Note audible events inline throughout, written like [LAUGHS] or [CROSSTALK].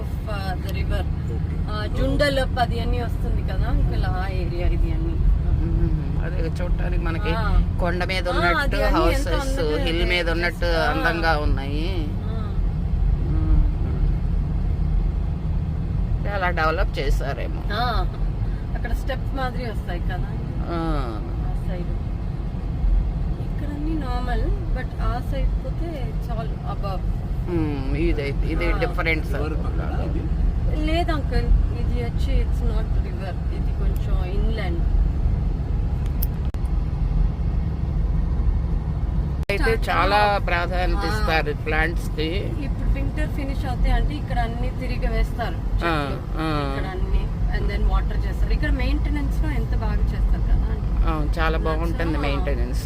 Of the river జుండలప్ అది అన్ని వస్తుంది కదా అంకుల్ ఆ ఏరియా ఇది అన్ని అదే చూడటానికి మనకి. కొండ మీద ఉన్నట్టు హౌసెస్ హిల్. మీద ఉన్నట్టు. అందంగా ఉన్నాయి. అలా డెవలప్ చేశారేమో అక్కడ స్టెప్ మాదిరి వస్తాయి కదా సైడ్ ఇక్కడ అన్ని నార్మల్ బట్ ఆ సైడ్ పోతే చాలు అబవ్. ఇది ఇది ఆ. డిఫరెంట్ లేదు అంకుల్ ఇది వచ్చి ఇట్స్ నాట్ రివర్ ఇది కొంచెం ఇన్లాండ్ అయితే చాలా ప్రాధాన్యత ఇస్తారు ప్లాంట్స్కి. ఇప్పుడు వింటర్ ఫినిష్ అవుతాయి అంటే ఇక్కడ అన్ని తిరిగి వేస్తారు. ఇక్కడ అన్ని అండ్ దెన్ వాటర్ చేస్తారు. ఇక్కడ మెయింటెనెన్స్లో ఎంత బాగా చేస్తారు కదా చాలా బాగుంటుంది మెయింటెనెన్స్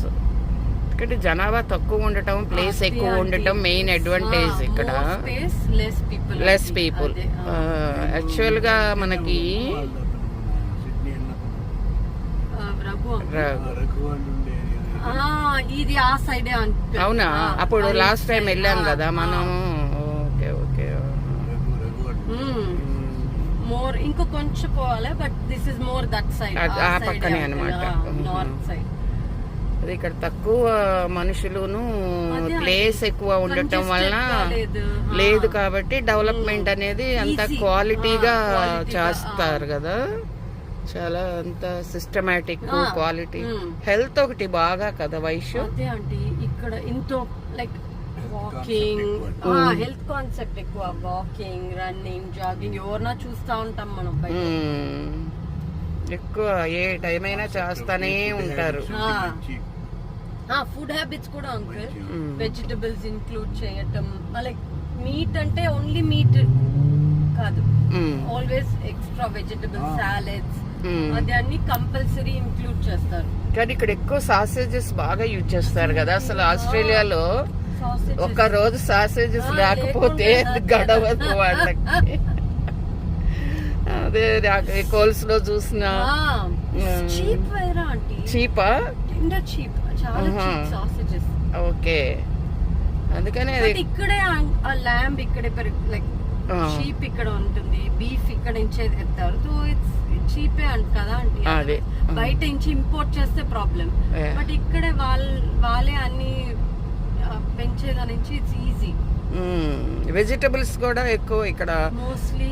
ఇక్కడ జనాభా తక్కువ ఉండటం ప్లేస్ ఎక్కువ ఉండటం మెయిన్ అడ్వాంటేజ్ ఇక్కడ. Space less people less people యాక్చువల్గా మనకి ఇది ఆ సైడే అవునా? ఆ, అప్పుడు లాస్ట్ టైం. వెళ్ళాం కదా. మనం ఓకే ఓకే. మోర్ ఇంకో కొంచెం పోవాలి but this is more that side ఆ పక్కనే అన్నమాట. నార్త్ సైడ్ అది ఇక్కడ తక్కువ మనుషులును ప్లేస్ ఎక్కువ ఉండటం వలన. లేదు కాబట్టి డెవలప్మెంట్ అనేది అంత. క్వాలిటీగా చేస్తారు కదా. చాలా అంత సిస్టమేటిక్ క్వాలిటీ. హెల్త్ ఒకటి బాగా కదా వైశ్య? ఇక్కడ ఇంతో లైక్ వాకింగ్. హెల్త్ కాన్సెప్ట్ ఎక్కువ. వాకింగ్ రన్నింగ్ జాగింగ్ ఎవరన్నా చూస్తా ఉంటాం మనం. ఎక్కువ ఏ టైం అయినా చేస్తానే ఉంటారు. ఫుడ్ హ్యాబిట్స్ కూడా అంకుల్. వెజిటబుల్స్ ఇంక్లూడ్ చేయటం. లైక్ మీట్ అంటే ఓన్లీ మీట్ కాదు. Always extra vegetables salads. అది అన్ని కంపల్సరీ ఇంక్లూడ్ చేస్తారు. కానీ ఇక్కడ ఎక్కువ సాసేజెస్ బాగా యూజ్ చేస్తారు కదా. అసలు ఆస్ట్రేలియాలో. ఒక రోజు సాసేజెస్ లేకపోతే గడవదు వాళ్ళకి. [LAUGHS] అదే కోల్స్లో చూసిన చీప్ వేరా ఆంటీ చీపా చీప్ చాలా. చీప్ సాసేజెస్ ఓకే అందుకనే ఇక్కడే ఆ ల్యాంబ్ ఇక్కడే లైక్. షీప్ ఇక్కడ ఉంటుంది బీఫ్ ఇక్కడ నుంచే తెస్తారు సో ఇట్స్ చీపే అంట కదా అంటే. బయట నుంచి ఇంపోర్ట్ చేస్తే ప్రాబ్లం. బట్ ఇక్కడే వాళ్ళ వాళ్ళే అన్ని నుంచి ఇట్స్ ఈజీ వెజిటబుల్స్ కూడా ఎక్కువ ఇక్కడ మోస్ట్లీ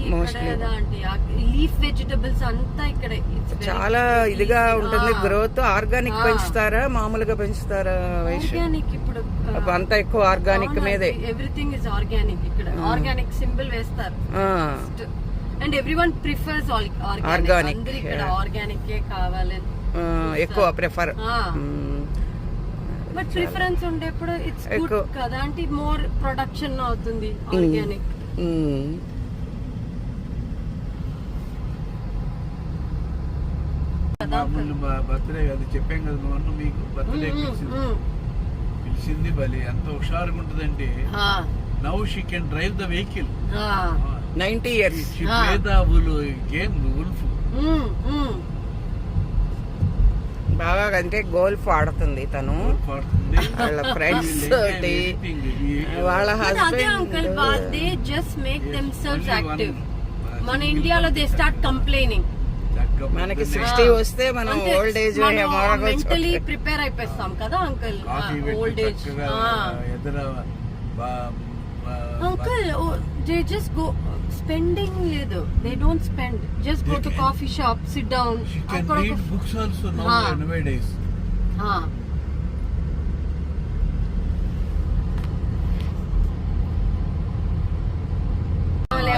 లీఫ్ వెజిటబుల్స్ అంతా ఇక్కడ చాలా ఇదిగా. ఉంటుంది. Growth organic. పెంచుతారా? మామూలుగా పెంచుతారా ఆర్గానిక్ ఇప్పుడు అంతా ఎక్కువ ఆర్గానిక్ మీదే. ఎవ్రీథింగ్ ఇస్ ఆర్గానిక్ ఇక్కడ. ఆర్గానిక్ సింబల్ వేస్తారు. And every one prefers organic అందరు ఇక్కడ. ఆర్గానిక్ కావాలి ఎక్కువ ప్రిఫర్. బట్ ప్రిఫరెన్స్ ఉండేప్పుడు ఇట్స్ గుడ్. కదా. అంటే మోర్ ప్రొడక్షన్ అవుతుంది ఆర్గానిక్ కదా. బర్త్డే అది చెప్పాం కదా మొన్న మీకు. బర్త్డే పిలిచింది. పిలిచింది బలి ఎంత హుషారుగా ఉంటుందంటే now she can drive the vehicle ninety years she. Play the ul game ఉల్ఫ్ బాగా అంటే గోల్ఫ్ ఆడుతుంది తను. వాళ్ళ [LAUGHS] ఫ్రెండ్స్ తోటి. వాళ్ళ అదే husband uncle they just make them active మన ఇండియాలో దే స్టార్ట్ కంప్లైనింగ్ మనకి సిక్స్టీ వస్తే మనం ఓల్డ్ ఏజ్ మెంటలీ ప్రిపేర్ అయిపోతాం కదా uncle old age uncle they just go spending లేదు. They don't spend just go to coffee shop sit down అక్కడ books also now Ah. nowadays.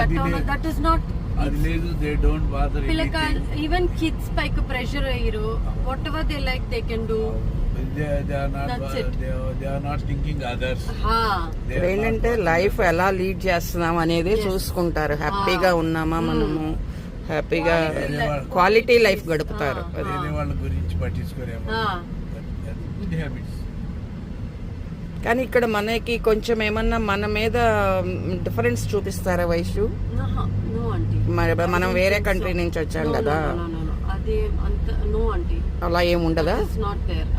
అది లే- that is not అది లేదు దే డోంట్ బాదర్ పిల్లకాయలు even kids పైకి pressure అయ్యారు. Whatever they like they can do ఏంటంటే లైఫ్ ఎలా లీడ్ చేస్తున్నాం అనేది చూసుకుంటారు. హ్యాపీగా ఉన్నామా మనము? హ్యాపీగా క్వాలిటీ లైఫ్ గడుపుతారు. అది. వేరే వాళ్ళ గురించి పట్టించుకోరేమో. గుడ్ హ్యాబిట్స్ కానీ ఇక్కడ మనకి కొంచెం ఏమన్నా మన మీద డిఫరెన్స్ చూపిస్తారా వయసు నో ఆంటీ మరి మనం వేరే కంట్రీ నుంచి వచ్చాం కదా. అదే అంత నో ఆంటీ అలా ఏం ఉండదా? ఇట్స్ నాట్ దేర్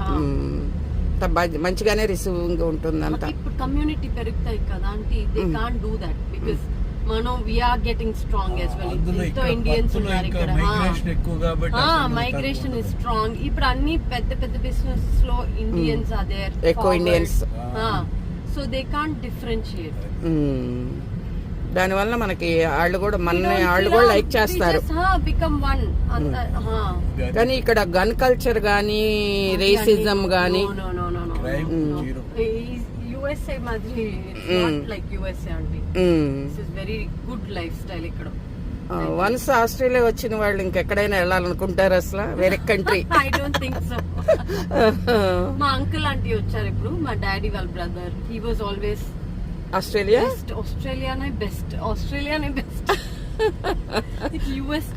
మంచిగానే రిసీవింగ్ ఉంటుంది అంతా ఇప్పుడు కమ్యూనిటీ పెరుగుతాయి కదా అంటే. They can do that because మనం we are getting strong as well ఎంతో ఇండియన్స్ ఉన్నారు ఇంకా ఇక్కడ. మైగ్రేషన్ ఇస్ స్ట్రాంగ్ ఇప్పుడు అన్ని పెద్ద పెద్ద బిజినెస్లో ఇండియన్స్ అదేర్ ఎక్కువ Indians. So they can't differentiate. దానివల్ల మనకి వాళ్ళు కూడా మన వాళ్ళు కూడా లైక్ చేస్తారు. బికమ్ వన్ కానీ ఇక్కడ గన్ కల్చర్ గానీ రేసిజం యుఎస్ఏ మాదిరి లైక్ యుఎస్ఏ అండి. This is very good lifestyle ఇక్కడ. వన్స్ ఆస్ట్రేలియా వచ్చిన వాళ్ళు ఇంకెక్కడైనా వెళ్ళాలనుకుంటారు అసలు వేరే country I don't think so మా అంకుల్ ఆంటీ వచ్చారు ఇప్పుడు మా డాడీ వాళ్ళ brother he was always Australia? ఆస్ట్రేలియానే best ఆస్ట్రేలియానే బెస్ట్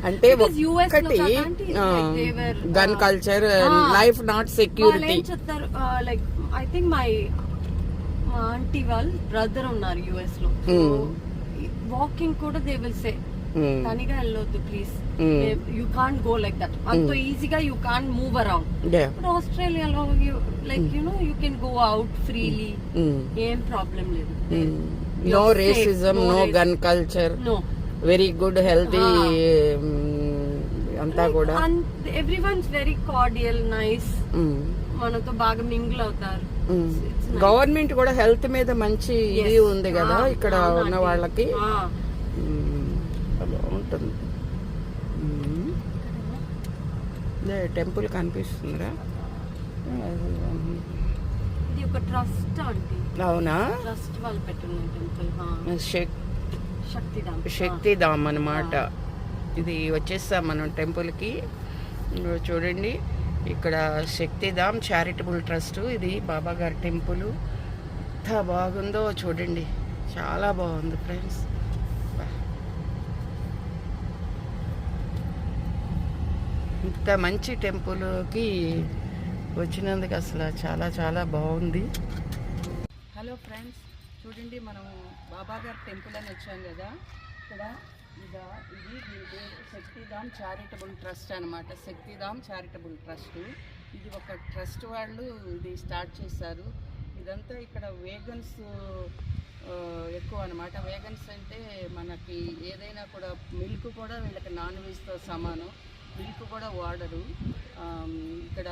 అంటే ఒక్కటి gun culture life not security చెప్తారు లైక్ ఐ థింక్ మై మా ఆంటీ వాళ్ళు బ్రదర్ ఉన్నారు యుఎస్లో. Hmm. వాకింగ్ కూడా దే విల్ సే తనిగా వెళ్ళొద్దు please Hmm. You can't go like that అంత ఈజీగా యూ కాంట్ మూవ్ అరౌండ్ ఇప్పుడు ఆస్ట్రేలియాలో like you know you can go out freely ఏం ప్రాబ్లం లేదు. No racism no gun culture no very good healthy. అంతా కూడా. Everyone's very cordial nice. మనతో బాగా మింగిల్ అవుతారు. గవర్నమెంట్ కూడా హెల్త్ మీద మంచి ఇది. ఉంది కదా Ah, ఇక్కడ. ఉన్న వాళ్ళకి. Ah. ఇదే టెంపుల్ కనిపిస్తుందిరా. ఇది ఒక ట్రస్ట్ అవునా? ట్రస్ట్ వాళ్ళు పెట్టున్న టెంపుల్ శక్ శక్తిధామ్ శక్తిధామ్ అన్నమాట. ఇది వచ్చేస్తాం మనం టెంపుల్కి. చూడండి. ఇక్కడ శక్తిధామ్ చారిటబుల్ ట్రస్ట్ ఇది బాబా గారి టెంపుల్. ఎంత బాగుందో చూడండి. చాలా బాగుంది ఫ్రెండ్స్. ఇంత మంచి టెంపుల్కి వచ్చినందుకు అసలు చాలా చాలా బాగుంది. హలో ఫ్రెండ్స్ చూడండి మనం బాబాగారి టెంపుల్ అని వచ్చాం కదా. ఇక్కడ ఇదా ఇది దీని పేరు శక్తిధామ్ చారిటబుల్ ట్రస్ట్ అనమాట శక్తిధామ్ చారిటబుల్ ట్రస్ట్. ఇది ఒక ట్రస్ట్ వాళ్ళు ఇది స్టార్ట్ చేశారు. ఇదంతా ఇక్కడ వేగన్స్ ఎక్కువ అనమాట వేగన్స్ అంటే మనకి ఏదైనా కూడా మిల్క్ కూడా వీళ్ళకి నాన్ వెజ్తో సమానం. మిల్క్ కూడా వాడరు. ఇక్కడ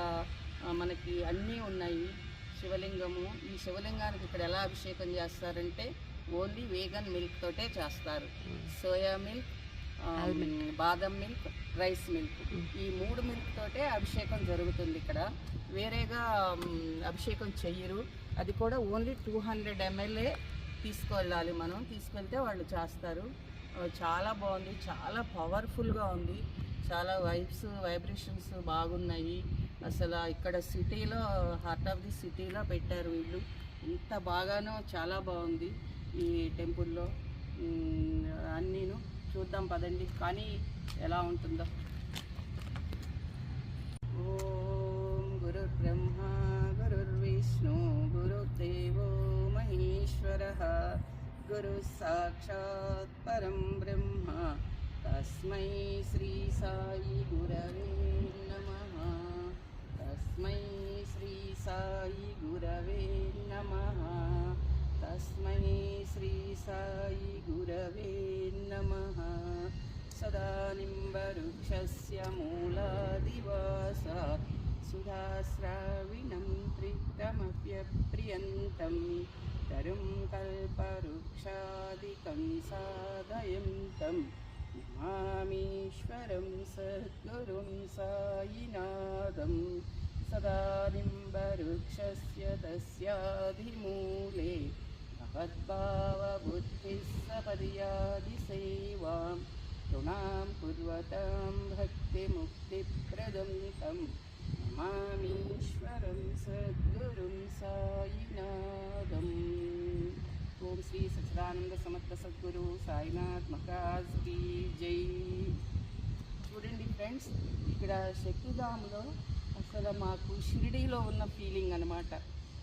మనకి అన్నీ ఉన్నాయి. శివలింగము. ఈ శివలింగానికి ఇక్కడ ఎలా అభిషేకం చేస్తారంటే ఓన్లీ వేగన్ మిల్క్ తోటే చేస్తారు. సోయా మిల్క్ బాదం మిల్క్ రైస్ మిల్క్. ఈ మూడు మిల్క్ తోటే అభిషేకం జరుగుతుంది ఇక్కడ. వేరేగా అభిషేకం చెయ్యరు. అది కూడా ఓన్లీ టూ హండ్రెడ్ ఎంఎల్ఏ తీసుకెళ్ళాలి మనం. తీసుకెళ్తే వాళ్ళు చేస్తారు. చాలా బాగుంది. చాలా పవర్ఫుల్గా ఉంది. చాలా వైబ్స్ వైబ్రేషన్స్ బాగున్నాయి. అసలు ఇక్కడ సిటీలో హార్ట్ ఆఫ్ ది సిటీలో పెట్టారు వీళ్ళు. ఇంత బాగానో చాలా బాగుంది ఈ టెంపుల్లో. అన్నీను చూద్దాం పదండి. కానీ ఎలా ఉంటుందో. ఓం గురుర్బ్రహ్మ గురుర్విష్ణు గురుదేవో మహేశ్వర. గురు సాక్షాత్ పరం బ్రహ్మ. तस्मै श्री गुरवे नमः। तस्मै श्री गुरवे नमः। तस्मै श्री गुरवे नमः। सदानिम्बवृक्षस्य मूलादिवासा। मूलादिवास सुधाश्राविणं त्रिक्रमप्यप्रियन्तं तरुं कल्पवृक्षादिकं साधयन्तम् नमामीश्वरं सद्गुरुं सायिनाथं सदानिम्बवृक्षस्य तस्याधिमूले भवद्भावबुद्धिः सपर्यादिसेवां ऋणां कुर्वतां भक्तिमुक्तिप्रदं तं नमामीश्वरं सद्गुरुं सायिनाथम् ఓం శ్రీ సచిదానంద సమర్థ సద్గురు సాయినాథ్ మకాజ్ కీ జై చూడండి ఫ్రెండ్స్ ఇక్కడ శక్తిధామ్లో అసలు మాకు షిరిడీలో ఉన్న ఫీలింగ్ అనమాట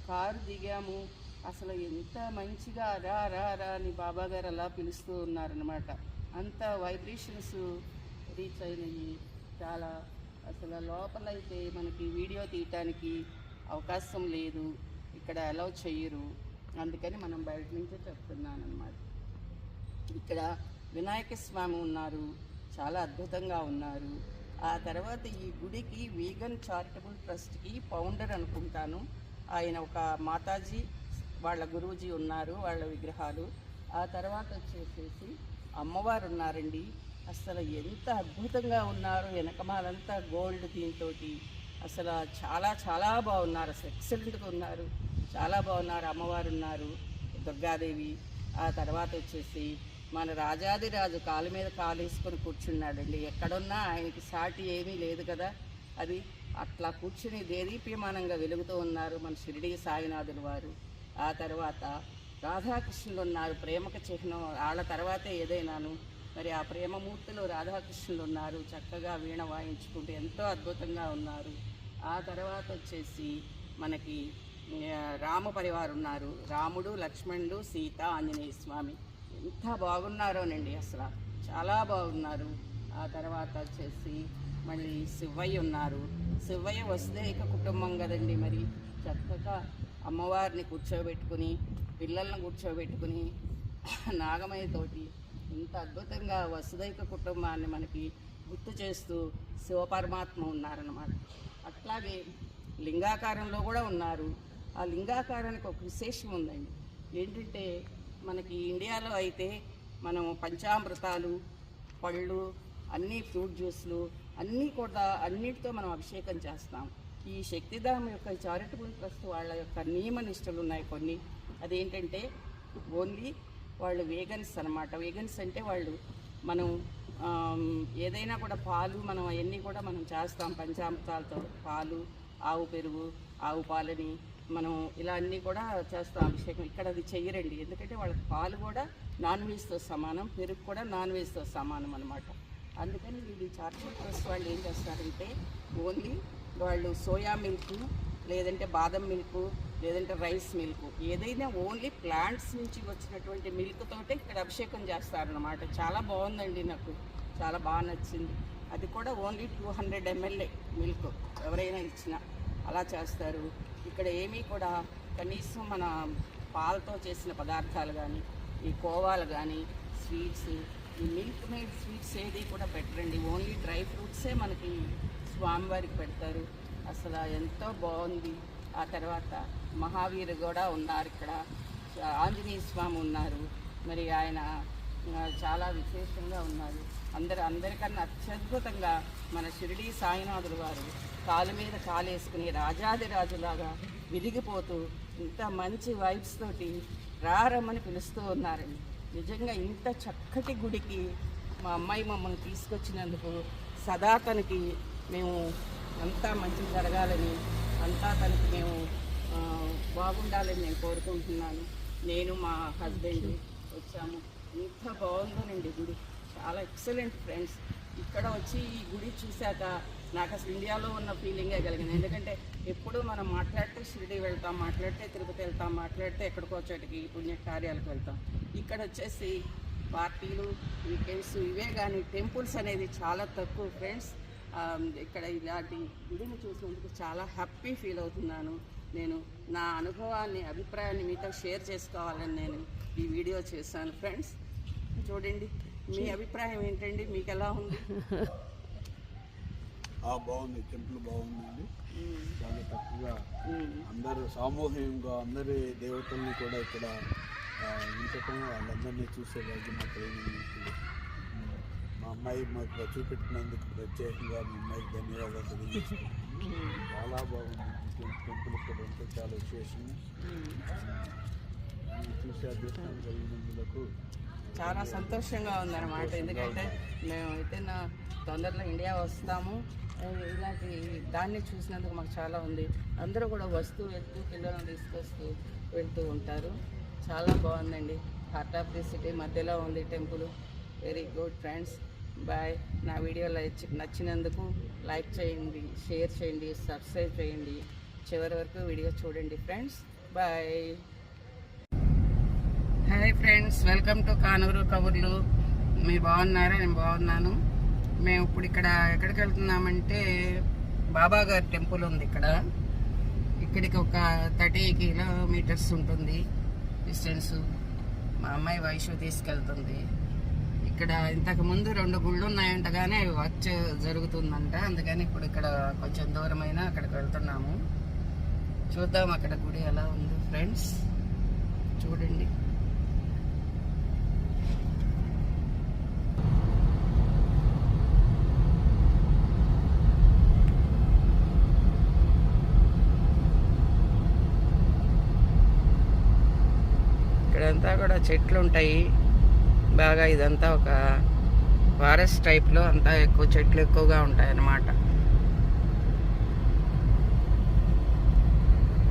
కారు దిగాము అసలు ఎంత మంచిగా రా రా రా అని బాబా గారు అలా పిలుస్తూ ఉన్నారనమాట అంత వైబ్రేషన్స్ రీచ్ అయినాయి. చాలా అసలు లోపలైతే మనకి వీడియో తీయటానికి అవకాశం లేదు. ఇక్కడ అలౌ చేయరు. అందుకని మనం బయట నుంచే చెప్తున్నాను అనమాట ఇక్కడ వినాయక స్వామి ఉన్నారు చాలా అద్భుతంగా ఉన్నారు. ఆ తర్వాత ఈ గుడికి వీగన్ చారిటబుల్ ట్రస్ట్కి ఫౌండర్ అనుకుంటాను. ఆయన ఒక మాతాజీ వాళ్ళ గురూజీ ఉన్నారు వాళ్ళ విగ్రహాలు. ఆ తర్వాత వచ్చేసేసి అమ్మవారు ఉన్నారండి. అసలు ఎంత అద్భుతంగా ఉన్నారు వెనకమాలంతా గోల్డ్ దీంతో అసలు చాలా చాలా బాగున్నారు. అసలు ఎక్సలెంట్గా ఉన్నారు. చాలా బాగున్నారు. అమ్మవారు ఉన్నారు. దుర్గాదేవి. ఆ తర్వాత వచ్చేసి మన రాజాదిరాజు కాలు మీద కాలు వేసుకొని కూర్చున్నాడండి. ఎక్కడున్నా ఆయనకి సాటి ఏమీ లేదు కదా. అది అట్లా కూర్చుని దేదీప్యమానంగా వెలుగుతూ ఉన్నారు మన షిరిడి సాయినాథుల వారు. ఆ తర్వాత రాధాకృష్ణులు ఉన్నారు. ప్రేమక చిహ్నం. వాళ్ళ తర్వాతే ఏదైనాను. మరి ఆ ప్రేమమూర్తులు రాధాకృష్ణులు ఉన్నారు. చక్కగా వీణ వాయించుకుంటూ ఎంతో అద్భుతంగా ఉన్నారు. ఆ తర్వాత వచ్చేసి మనకి రామ పరివారు ఉన్నారు. రాముడు లక్ష్మణుడు సీత ఆంజనేయ స్వామి. ఎంత బాగున్నారోనండి అసలు. చాలా బాగున్నారు. ఆ తర్వాత వచ్చేసి మళ్ళీ శివయ్య ఉన్నారు. శివయ్య వస్తే కుటుంబం కదండి మరి. చక్కగా అమ్మవారిని కూర్చోబెట్టుకుని పిల్లల్ని కూర్చోబెట్టుకుని నాగమయ్యతోటి ఇంత అద్భుతంగా వసుదైక కుటుంబాన్ని మనకి గుర్తు చేస్తూ శివపరమాత్మ ఉన్నారన్నమాట. అట్లాగే లింగాకారంలో కూడా ఉన్నారు. ఆ లింగాకారానికి ఒక విశేషం ఉందండి. ఏంటంటే మనకి ఇండియాలో అయితే మనం పంచామృతాలు పళ్ళు అన్ని ఫ్రూట్ జ్యూస్లు అన్నీ కూడా అన్నిటితో మనం అభిషేకం చేస్తాం. ఈ శక్తిధామ యొక్క చారిటబుల్ ట్రస్ట్ వాళ్ళ యొక్క నియమ నిష్టలు ఉన్నాయి కొన్ని. అదేంటంటే ఓన్లీ వాళ్ళు వేగన్స్ అనమాట వేగన్స్ అంటే వాళ్ళు మనం ఏదైనా కూడా పాలు మనం అవన్నీ కూడా మనం చేస్తాం. పంచామృతాలతో పాలు ఆవు పెరుగు ఆవు పాలని మనం ఇలా అన్నీ కూడా చేస్తాం అభిషేకం. ఇక్కడ అది చెయ్యరండి. ఎందుకంటే వాళ్ళకి పాలు కూడా నాన్ వెజ్తో సమానం పెరుగు కూడా నాన్ వెజ్తో సమానం అనమాట అందుకని వీళ్ళు చార్జర్ ట్రస్ట్ వాళ్ళు ఏం చేస్తారంటే ఓన్లీ వాళ్ళు సోయా మిల్క్ లేదంటే బాదం మిల్క్ లేదంటే రైస్ మిల్క్. ఏదైనా ఓన్లీ ప్లాంట్స్ నుంచి వచ్చినటువంటి మిల్క్ తోటే ఇక్కడ అభిషేకం చేస్తారనమాట చాలా బాగుందండి నాకు. చాలా బాగా నచ్చింది. అది కూడా only two hundred ML milk ఎవరైనా ఇచ్చినా అలా చేస్తారు. ఇక్కడ ఏమీ కూడా కనీసం మన పాలతో చేసిన పదార్థాలు కానీ ఈ కోవాలు కానీ స్వీట్స్ ఈ మిల్క్ మేడ్ స్వీట్స్ ఏది కూడా పెట్టరండి. ఓన్లీ డ్రై ఫ్రూట్సే మనకి స్వామివారికి పెడతారు. అసలు ఎంతో బాగుంది. ఆ తర్వాత మహావీరు కూడా ఉన్నారు ఇక్కడ. ఆంజనేయ స్వామి ఉన్నారు. మరి ఆయన చాలా విశేషంగా ఉన్నారు. అందరు అందరికన్నా అత్యద్భుతంగా మన షిరిడి సాయినాథుల వారు కాలు మీద కాలేసుకుని రాజాదిరాజులాగా విరిగిపోతూ ఇంత మంచి వైబ్స్ తోటి రారమ్మని పిలుస్తూ ఉన్నారండి. నిజంగా ఇంత చక్కటి గుడికి మా అమ్మాయి మమ్మల్ని తీసుకొచ్చినందుకు సదా తనకి మేము అంతా మంచి జరగాలని అంతా తనకి మేము బాగుండాలని నేను కోరుకుంటున్నాను. నేను మా హస్బెండ్ వచ్చాము. ఇంత బాగుందోనండి గుడి. చాలా ఎక్సలెంట్ ఫ్రెండ్స్. ఇక్కడ వచ్చి ఈ గుడి చూశాక నాకు అసలు ఇండియాలో ఉన్న ఫీలింగే కలిగింది. ఎందుకంటే ఎప్పుడూ మనం మాట్లాడితే షిరిడి వెళ్తాం మాట్లాడితే తిరుపతి వెళ్తాం మాట్లాడితే ఎక్కడికో చోటికి పుణ్య కార్యాలకు వెళ్తాం. ఇక్కడ వచ్చేసి పార్టీలు వీకెండ్స్ ఇవే కానీ టెంపుల్స్ అనేది చాలా తక్కువ ఫ్రెండ్స్. ఇక్కడ ఇలాంటి గుడిని చూసినందుకు చాలా హ్యాపీ ఫీల్ అవుతున్నాను. నేను నా అనుభవాన్ని అభిప్రాయాన్ని మీతో షేర్ చేసుకోవాలని నేను ఈ వీడియో చేశాను ఫ్రెండ్స్ చూడండి మీ అభిప్రాయం ఏంటండి? మీకు ఎలా ఉంది? [LAUGHS] ఆ బాగుంది. టెంపుల్ బాగుందండి. చాలా చక్కగా ఉమ్, అందరూ సామూహికంగా అందరి దేవతల్ని కూడా ఇక్కడ ఉంచటం వాళ్ళందరినీ చూసే భాగ్యం మాకు కలిగింది ఇప్పుడు. ఉమ్, మా అమ్మాయి మాకు చూపెట్టినందుకు ప్రత్యేకంగా మా అమ్మాయికి ధన్యవాదాలు తెలియజేస్తున్నాను. చాలా బాగుంది. టెంపుల్ ఇక్కడ ఉంటే చాలా విశేషం. చూసే అదృష్టం కలిగినందులకు చాలా సంతోషంగా ఉందన్నమాట. ఎందుకంటే మేము అయితే నా తొందరలో ఇండియా వస్తాము. ఇలాంటి దాన్ని చూసినందుకు మాకు చాలా ఉంది. అందరూ కూడా వస్తూ వెళ్తూ పిల్లలను తీసుకొస్తూ వెళ్తూ ఉంటారు. చాలా బాగుందండి. హార్ట్ ఆఫ్ ది సిటీ మధ్యలో ఉంది temple. Very good friends. Bye. నా వీడియో నచ్చినందుకు లైక్ చేయండి షేర్ చేయండి సబ్స్క్రైబ్ చేయండి. చివరి వరకు వీడియో చూడండి friends. Bye. Hi friends welcome to Kanuru కబుర్లు. మీరు బాగున్నారా? నేను బాగున్నాను. మేము ఇప్పుడు ఇక్కడ ఎక్కడికి వెళ్తున్నామంటే బాబా గారి టెంపుల్ ఉంది ఇక్కడ. ఇక్కడికి ఒక థర్టీ కిలోమీటర్స్ ఉంటుంది డిస్టెన్స్. మా అమ్మాయి వయసు తీసుకెళ్తుంది. ఇక్కడ ఇంతకు ముందు రెండు గుళ్ళు ఉన్నాయంట కానీ అవి వర్క్ జరుగుతుందంట. అందుకని ఇప్పుడు ఇక్కడ కొంచెం దూరమైన అక్కడికి వెళ్తున్నాము. చూద్దాం అక్కడ గుడి ఎలా ఉంది ఫ్రెండ్స్ చూడండి. ఇక్కడంతా కూడా చెట్లు ఉంటాయి బాగా ఇదంతా ఒక ఫారెస్ట్ టైప్లో అంతా ఎక్కువ చెట్లు ఎక్కువగా ఉంటాయన్నమాట.